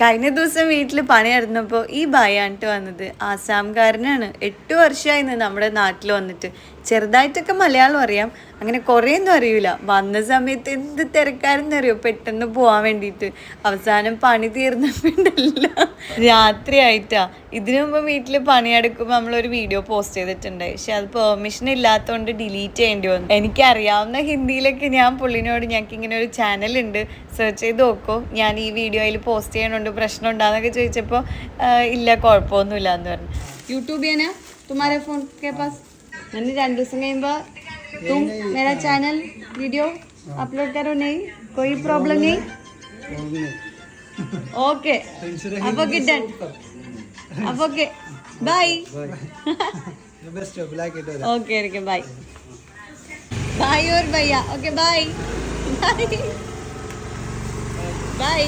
കഴിഞ്ഞ ദിവസം വീട്ടിൽ പണിയായിരുന്നപ്പോൾ ഈ ഭയാണ്ട് വന്നത് ആസാംകാരനാണ്. എട്ട് വർഷമായിരുന്നു നമ്മുടെ നാട്ടിൽ വന്നിട്ട്. ചെറുതായിട്ടൊക്കെ മലയാളം അറിയാം. അങ്ങനെ കുറേയൊന്നും അറിയില്ല വന്ന സമയത്ത് എന്ത് തിരക്കാരെന്നറിയോ പെട്ടെന്ന് പോകാൻ വേണ്ടിയിട്ട് അവസാനം പണി തീർന്നിട്ടുണ്ടല്ല. രാത്രിയായിട്ടാ. ഇതിനു മുമ്പ് വീട്ടിൽ പണിയെടുക്കുമ്പോൾ നമ്മളൊരു വീഡിയോ പോസ്റ്റ് ചെയ്തിട്ടുണ്ട്. പക്ഷെ അത് പെർമിഷൻ ഇല്ലാത്തതുകൊണ്ട് ഡിലീറ്റ് ചെയ്യേണ്ടി വന്നു. എനിക്കറിയാവുന്ന ഹിന്ദിയിലൊക്കെ ഞാൻ പുള്ളിനോട് ഞങ്ങൾക്ക് ഇങ്ങനെ ഒരു ചാനലുണ്ട് സെർച്ച് ചെയ്ത് നോക്കൂ. ഞാൻ ഈ വീഡിയോയിൽ പോസ്റ്റ് ചെയ്യണുണ്ട്. പ്രശ്നം ഉണ്ടാകുന്നൊക്കെ ചോദിച്ചപ്പോൾ ഇല്ല കുഴപ്പമൊന്നുമില്ല എന്ന് പറഞ്ഞു. യൂട്യൂബ് ചെയ്യാനാ? തുമാരെ ഫോൺ കേ പാസ്? मैंने രണ്ട് ദിവസം കഴിയുമ്പോൾ तुम मेरा चैनल वीडियो अपलोड करो नहीं कोई प्रॉब्लम नहीं ഓക്കെ അപ്പൊ കിട്ടൺ അപ്പൊ okay bye best black it okay okay bye bye or ഭയ്യ okay bye bye by